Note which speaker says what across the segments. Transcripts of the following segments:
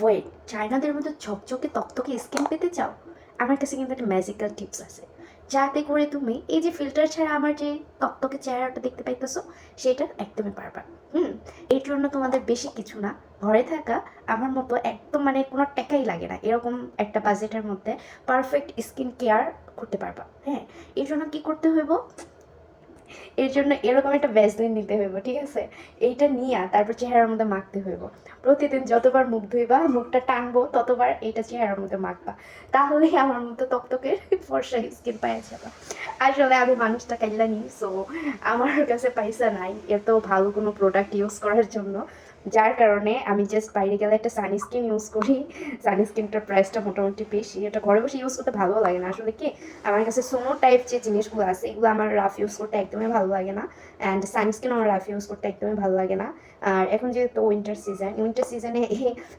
Speaker 1: Wait চায়নাদের মধ্যে ঝকঝকে, তকতকে স্কিন পেতে চাও? আমার কাছে কিন্তু একটা ম্যাজিক্যাল টিপস আছে। যাতে করে তুমি এই যে ফিল্টার ছাড়া আমার যে তকতকে চেহারাটা দেখতে পাইতেছো, সেটা একদমই পারবা। হুম, এর জন্য তোমাদের বেশি কিছু না। ঘরে থাকা আমার মতো একদম মানে কোনো টাকাই লাগে না। এরকম একটা বাজেটের মধ্যে পারফেক্ট স্কিন কেয়ার করতে পারবা। হ্যাঁ এর জন্য কি করতে হইব? এর জন্য এরকম একটা ভ্যাসলিন নিতে হইব, ঠিক আছে? এইটা নিয়ে তারপর চেহারার মধ্যে মাখতে হইব। প্রতিদিন যতবার মুখ ধুইবা, মুখটা টানবো, ততবার এটা চেহারার মধ্যে মাখবা। তাহলেই আমার মতো তকতকে ফর্সা স্কিন পাওয়া যাবে। আসলে আমি মানুষটা কাইলা নিই সো আমার কাছে পয়সা নাই, এত ভালো কোনো প্রোডাক্ট ইউজ করার জন্য। যার কারণে আমি জাস্ট বাইরে গেলে একটা সানস্ক্রিন ইউজ করি। সানস্ক্রিনটার প্রাইসটা মোটামুটি বেশি। এটা ঘরে বসে ইউজ করতে ভালো লাগে না। আসলে কি, আমার কাছে সোনো টাইপ যে জিনিসগুলো আছে, এগুলো আমার রাফ ইউজ করতে একদমই ভালো লাগে না। অ্যান্ড সানস্ক্রিন আমার রাফ ইউজ করতে একদমই ভালো লাগে না। আর এখন যেহেতু উইন্টার সিজন উইন্টার সিজনে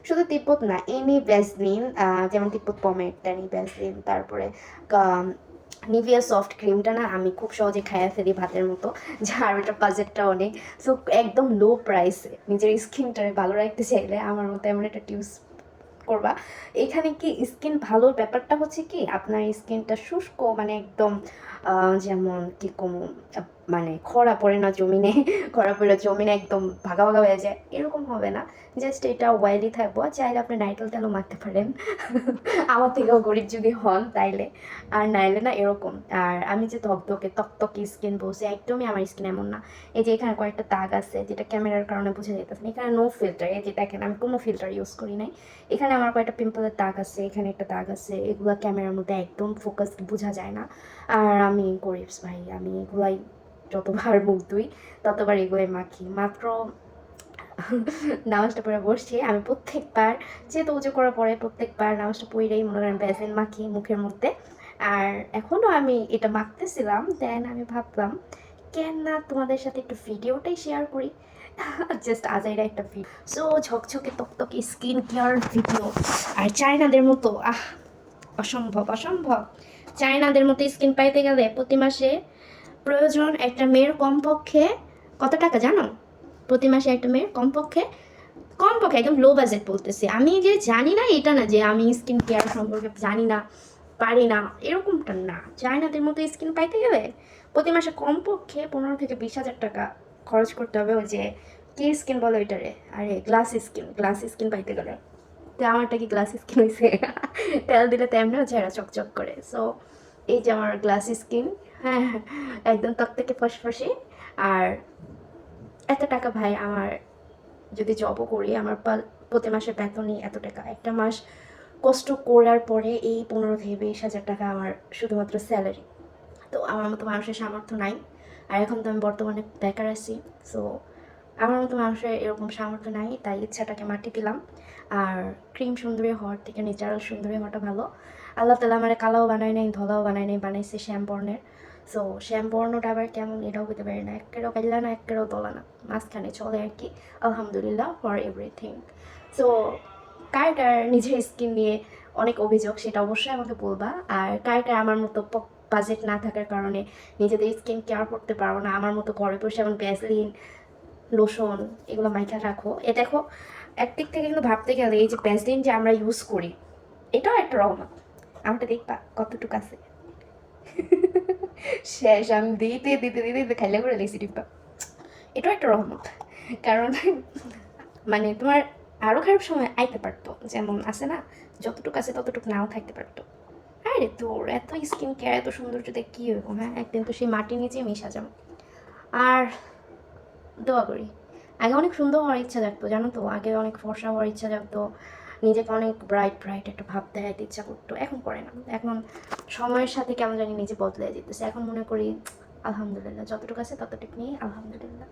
Speaker 1: শুধু তিব্বত না এনি ভ্যাসলিন যেমন তিব্বত পমেট ট্যানি ভ্যাসলিন তারপরে নিভিয়া সফট ক্রিমটা না আমি খুব সহজে খাইয়া ফেলি ভাতের মতো, যার ওটা বাজেটটা অনেক। সো একদম লো প্রাইসে নিজের স্কিনটারে ভালো রাখতে চাইলে আমার মতো এমন একটা টিউস করবা। এখানে কি স্কিন ভালোর ব্যাপারটা হচ্ছে কি, আপনার স্কিনটা শুষ্ক মানে একদম যেমন কি কম মানে খরা পড়ে না জমিনে, খরা পড়ে জমিনে একদম ভাগা ভাগা হয়ে যায়, এরকম হবে না। জাস্ট এটা ওয়াইলি থাকব, চাইলে আপনি নাইটেল তেলও মাখতে পারেন। আমার থেকেও গরিব যদি হন তাইলে। আর নাইলে না এরকম। আর আমি যে ধকধকে তকতকে স্কিন বলছি, একদমই আমার স্কিন এমন না। এই যে এখানে কয়েকটা দাগ আছে, যেটা ক্যামেরার কারণে বোঝা যেতেছে এখানে নো ফিল্টার এই যে দেখেন, আমি কোনো ফিল্টার ইউজ করি নাই। এখানে আমার কয়েকটা পিম্পলের দাগ আছে, এখানে একটা দাগ আছে, এগুলো ক্যামেরার মধ্যে একদম ফোকাস বোঝা যায় না। আর আমি গরিব ভাই, আমি এগুলাই যতবার মুখ ধুই ততবার এগুলোই মাখি। মাত্র নামাজটা পড়ে বসছি, আমি প্রত্যেকবার, যেহেতু উঁচু করার পরে প্রত্যেকবার নামাজটা পড়েই মনে করেন ভ্যাসলিন মাখি মুখের মধ্যে। আর এখনও আমি এটা মাখতেছিলাম দেন আমি ভাবলাম, কেন না তোমাদের সাথে একটু ভিডিওটাই শেয়ার করি। জাস্ট আজাইরা একটা ভিডিও সো ঝকঝকে তকতকে স্কিন কেয়ার ভিডিও আর চায়নাদের মতো, আহ, অসম্ভব অসম্ভব। চায়নাদের মতো স্কিন পাইতে গেলে প্রতি মাসে প্রয়োজন একটা মেয়ের কমপক্ষে কত টাকা জানো? প্রতি মাসে একটা মেয়ের কমপক্ষে কমপক্ষে একদম লো বাজেট বলতেছি। আমি যে জানি না, এটা না যে আমি স্কিন কেয়ার সম্পর্কে জানি না, পারি না, এরকমটা না। চায়নাদের মতো স্কিন পাইতে গেলে প্রতি মাসে কমপক্ষে পনেরো থেকে বিশ হাজার টাকা খরচ করতে হবে ওই যে কি স্কিন বলে ওইটারে? আরে গ্লাস স্কিন গ্লাস স্কিন পাইতে গেলে। তো আমারটা কি গ্লাস স্কিন হয়েছে তেল দিলে তেমনিও চেহারা চকচক করে। সো এই যে আমার গ্লাস স্কিন হ্যাঁ একদম তক থেকে ফসফসে। আর এত টাকা ভাই, আমার যদি জবও করি, আমার প্রতি মাসে বেতনই এত টাকা। একটা মাস কষ্ট করার পরে এই পনেরো থেকে বিশ হাজার টাকা আমার শুধুমাত্র স্যালারি তো আমার মতো মানুষের সামর্থ্য নাই। আর এখন তো আমি বর্তমানে বেকার আছি সো আমার মতো মানুষের এরকম সামর্থ্য নাই, তাই ইচ্ছাটাকে মাটি দিলাম। আর ক্রিম সুন্দরী হওয়ার থেকে ন্যাচারাল সুন্দরী হওয়াটা ভালো। আল্লাহ তালা আমার কালাও বানায় নাই, ধলাও বানায় নাই, বানাইছে শ্যামবর্ণের। সো শ্যামবর্ণটা আবার কেমন এটাও হতে পারে না, একেরও কাইলা না, একেরও দলা না, মাঝখানে চলে আর কি, আলহামদুলিল্লাহ ফর এভরিথিং সো কার নিজের স্কিন নিয়ে অনেক অভিযোগ, সেটা অবশ্যই আমাকে বলবা। আর কার আমার মতো বাজেট না থাকার কারণে নিজেদের স্কিন কেয়ার করতে পারো না। আমার মতো ঘরে বসে যেমন ভ্যাসলিন লোশন এগুলো মাইকা রাখো। এ দেখো, একদিক থেকে কিন্তু ভাবতে গেলে এই যে ভ্যাসলিন যে আমরা ইউজ করি, এটাও একটা রহমত আমারটা দেখবা কতটুকু আছে। শেষ, আমি দিতে দিতে দিতে দিতে খাইলে করে লেছি ডিব্বা। এটাও একটা রহমত কারণ মানে তোমার আরও খারাপ সময় আইতে পারতো। যেমন আছে না, যতটুকু আছে ততটুকু নাও থাকতে পারতো। আরে তোর এত স্কিন কেয়ার এত সৌন্দর্য দেখ কী হইব হ্যাঁ? একদিন তো সেই মাটি নিচে মিশা যাব। আর দোয়া করি, আগে অনেক সুন্দর হওয়ার ইচ্ছা থাকতো জানো তো? আগে অনেক ফর্সা হওয়ার ইচ্ছা থাকতো নিজেকে অনেক ব্রাইট ব্রাইট একটা ভাব দেখাইতে ইচ্ছা করতো, এখন করে না। এখন সময়ের সাথে কেমন জানি নিজে বদলে যেতেছে এখন মনে করি, আলহামদুলিল্লাহ, যতটুকু আছে ততটুকু নিয়ে আলহামদুলিল্লাহ।